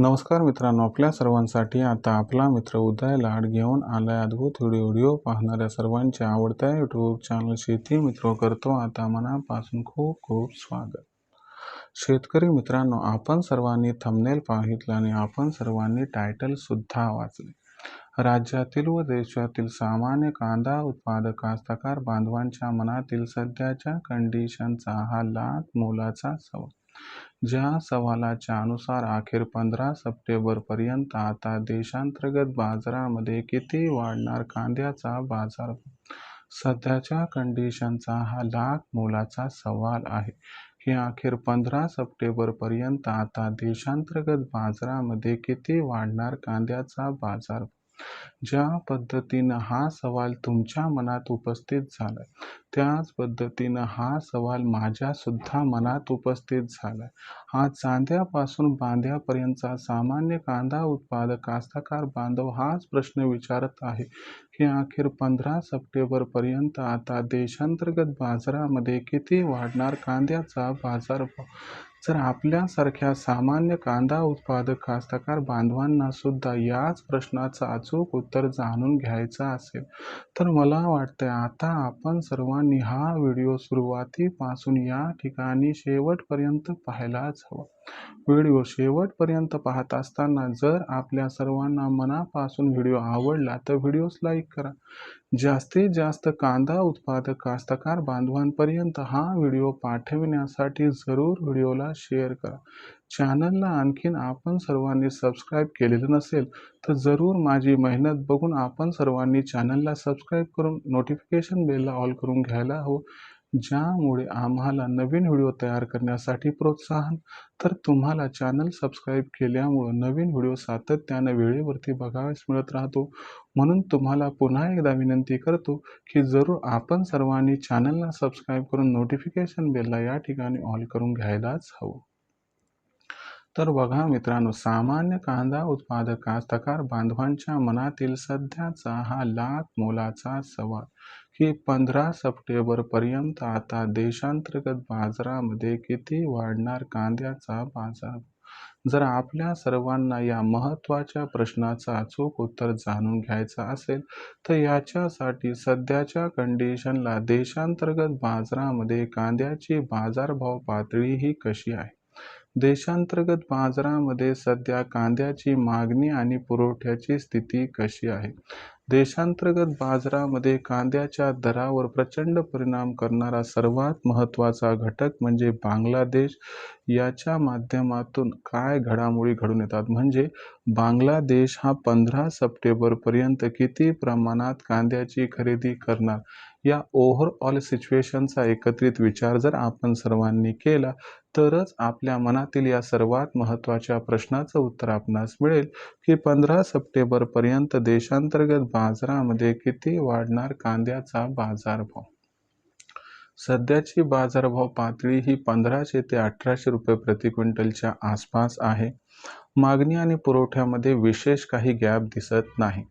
नमस्कार मित्रांनो आपल्या सर्वांसाठी आता आपला मित्र उदय लाड घेऊन आलाय अद्भुत व्हिडिओ व्हिडिओ पाहणाऱ्या सर्वांच्या आवडत्या यूट्यूब चॅनल शेती मित्र करतो आता मनापासून खूप खूप स्वागत. शेतकरी मित्रांनो आपण सर्वांनी थंबनेल पाहितलं आणि आपण सर्वांनी टायटल सुद्धा वाचले. राज्यातील व देशातील सामान्य कांदा उत्पादक कास्तकार बांधवांच्या मनातील सध्याच्या कंडिशनचा हा लाख मोलाचा सवाल. ज्या सवालाच्या अनुसार अखेर पंधरा सप्टेंबरपर्यंत आता देशांतर्गत बाजारामध्ये किती वाढणार कांद्याचा बाजार? सध्याच्या कंडिशनचा हा लाख मोलाचा सवाल आहे. की अखेर पंधरा सप्टेंबरपर्यंत आता देशांतर्गत बाजारामध्ये किती वाढणार कांद्याचा बाजार? ज्या पद्धतीनं हा सवाल तुमच्या मनात उपस्थित झाला त्याच पद्धतीनं हा सवाल माझ्यासुद्धा मनात उपस्थित झाला हा चांद्यापासून बांध्यापर्यंतचा सामान्य कांदा उत्पादक कास्तकार बांधव हाच प्रश्न विचारत आहे की अखेर पंधरा सप्टेंबरपर्यंत आता देशांतर्गत बाजारामध्ये किती वाढणार कांद्याचा बाजारभाव? जर आपल्यासारख्या सामान्य कांदा उत्पादक कास्तकार बांधवांना सुद्धा याच प्रश्नाचं अचूक उत्तर जाणून घ्यायचं असेल तर मला वाटतं आता आपण सर्वांनी हा व्हिडिओ सुरुवातीपासून या ठिकाणी शेवटपर्यंत पाहायलाच हवा. व्हिडिओ शेवटपर्यंत पाहत असताना जर आपल्या सर्वांना मनापासून व्हिडिओ आवडला तर व्हिडिओस लाईक करा. जास्तीत जास्त कांदा उत्पादक कास्तकार बांधवांपर्यंत हा व्हिडिओ पाठविण्यासाठी जरूर व्हिडिओला शेअर करा. चॅनलला आणखीन आपण सर्वांनी सबस्क्राईब केलेलं नसेल तर जरूर माझी मेहनत बघून आपण सर्वांनी चॅनलला सबस्क्राईब करून नोटिफिकेशन बेलला ऑल करून घ्यायला हवं. ज्यामुळे आम्हाला नवीन व्हिडिओ तयार करण्यासाठी प्रोत्साहन. तर तुम्हाला चॅनल सबस्क्राईब केल्यामुळं नवीन व्हिडिओ सातत्यानं वेळेवरती बघाव्यास मिळत राहतो. म्हणून तुम्हाला पुन्हा एकदा विनंती करतो की जरूर आपण सर्वांनी चॅनलला सबस्क्राईब करून नोटिफिकेशन बेलला या ठिकाणी ऑल करून घ्यायलाच हवं. तर बघा मित्रांनो सामान्य कांदा उत्पादक तकार बांधवांच्या मनातील सध्याचा हा लाख मोलाचा सवाल. की पंधरा सप्टेंबरपर्यंत आता देशांतर्गत बाजारामध्ये किती वाढणार कांद्याचा बाजार? जर आपल्या सर्वांना या महत्त्वाच्या प्रश्नाचं अचूक उत्तर जाणून घ्यायचं असेल तर याच्यासाठी सध्याच्या कंडिशनला देशांतर्गत बाजारामध्ये कांद्याची बाजारभाव पातळी ही कशी आहे? देशांतर्गत बाजारामध्ये सध्या कांद्याची मागणी आणि पुरवठ्याची स्थिती कशी आहे? देशांतर्गत बाजारामध्ये कांद्याच्या दरावर प्रचंड परिणाम करणारा सर्वात महत्त्वाचा घटक म्हणजे बांगलादेश. याच्या माध्यमातून काय घडामोडी घडून येतात? म्हणजे बांगलादेश हा पंधरा सप्टेंबरपर्यंत किती प्रमाणात कांद्याची खरेदी करणार? या ओव्हरऑल सिच्युएशनचा एकत्रित विचार जर आपण सर्वांनी केला तरच आपल्या मनातील या सर्वात महत्त्वाच्या प्रश्नाचं उत्तर आपणास मिळेल की पंधरा सप्टेंबरपर्यंत देशांतर्गत बाजारामध्ये किती वाढणार कांद्याचा बाजारभाव? सध्याची बाजारभाव पातळी ही पंधराशे ते अठराशे रुपये प्रति क्विंटलच्या आसपास आहे. मागणी आणि पुरवठ्यामध्ये विशेष काही गॅप दिसत नाही.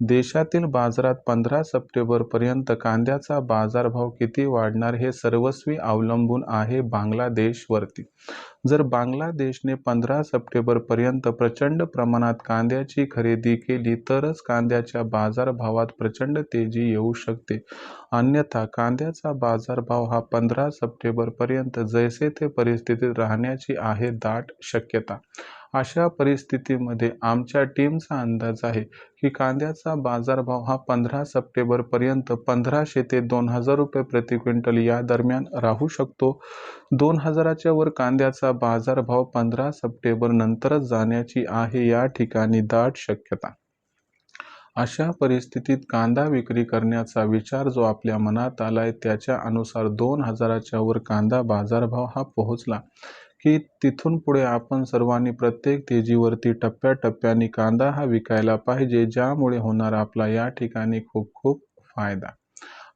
देशातील बाजारात पंधरा सप्टेंबरपर्यंत कांद्याचा बाजारभाव किती वाढणार हे सर्वस्वी अवलंबून आहे बांगलादेशवरती. जर बांगलादेशने पंधरा सप्टेंबरपर्यंत प्रचंड प्रमाणात कांद्याची खरेदी केली तरच कांद्याच्या बाजारभावात प्रचंड तेजी येऊ शकते. अन्यथा कांद्याचा बाजारभाव हा पंधरा सप्टेंबरपर्यंत जैसे ते परिस्थितीत राहण्याची आहे दाट शक्यता. अशा परिस्थितीमध्ये आमच्या टीमचा अंदाज आहे की कांद्याचा बाजारभाव हा पंधरा सप्टेंबरपर्यंत पंधराशे ते दोन हजार रुपये प्रति क्विंटल या दरम्यान राहू शकतो. दोन हजाराच्या वर कांद्याचा बाजारभाव पंधरा सप्टेंबर नंतरच जाण्याची आहे या ठिकाणी दाट शक्यता. अशा परिस्थितीत कांदा विक्री करण्याचा विचार जो आपल्या मनात आलाय त्याच्या अनुसार दोन हजाराच्या वर कांदा बाजारभाव हा पोहोचला. की तिथून पुढे आपण सर्वांनी प्रत्येक तेजीवरती टप्प्याटप्प्याने कांदा हा विकायला पाहिजे ज्यामुळे होणार आपला या ठिकाणी खूप खूप फायदा.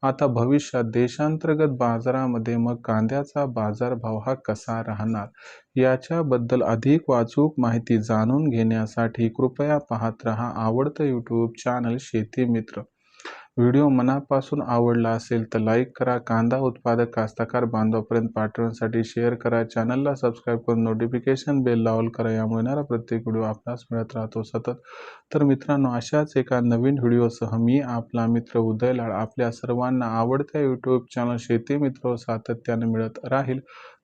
आता भविष्यात देशांतर्गत बाजारामध्ये मग कांद्याचा बाजारभाव हा कसा राहणार? याच्याबद्दल अधिक वाचूक माहिती जाणून घेण्यासाठी कृपया पाहत रहा आवडतं यूट्यूब चॅनल शेती मित्र. व्हिडिओ मनापासून आवडला असेल तर लाईक करा कांदा उत्पादक कास्तकार बांधवापर्यंत पाठवण्यासाठी शेअर करा चॅनलला सबस्क्राईब करून नोटिफिकेशन बेल लावल करा यामुळे येणारा प्रत्येक व्हिडिओ आपल्यास मिळत राहतो सतत. तर मित्रांनो अशाच एका नवीन व्हिडिओसह मी आपला मित्र उदय लाड आपल्या सर्वांना आवडत्या यूट्यूब चॅनल शेती मित्र सातत्याने मिळत राहील.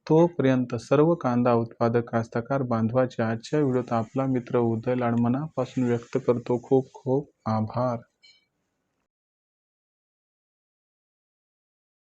तोपर्यंत सर्व कांदा उत्पादक कास्तकार बांधवाच्या आजच्या व्हिडिओत आपला मित्र उदय लाड मनापासून व्यक्त करतो. खूप खूप आभार.